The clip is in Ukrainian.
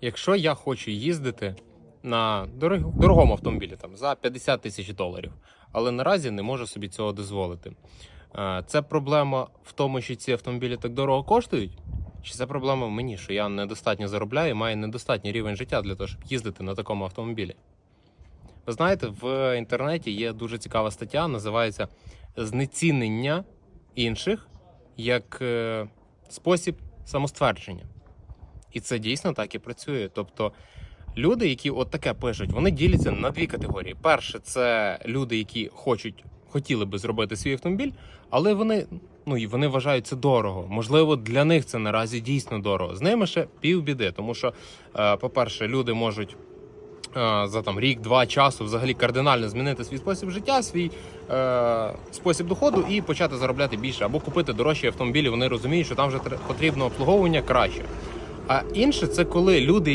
Якщо я хочу їздити на дорог- дорогому автомобілі там, за 50 тисяч доларів, але наразі не можу собі цього дозволити. Е, Це проблема в тому, що ці автомобілі так дорого коштують? Чи це проблема в мені, що я недостатньо заробляю і маю недостатній рівень життя для того, щоб їздити на такому автомобілі? Ви знаєте, в інтернеті є дуже цікава стаття, називається Знецінення інших як е, спосіб самоствердження. І це дійсно так і працює. Тобто люди, які от таке пишуть, вони діляться на дві категорії. Перше, це люди, які хочуть, хотіли би зробити свій автомобіль, але вони, ну і вони вважають це дорого. Можливо, для них це наразі дійсно дорого. З ними ще півбіди, тому що, е, по-перше, люди можуть. е, За там рік-два часу взагалі кардинально змінити свій спосіб життя, свій е, спосіб доходу і почати заробляти більше або купити дорожчі автомобілі. Вони розуміють, що там вже тр- потрібно обслуговування краще. А інше це коли люди,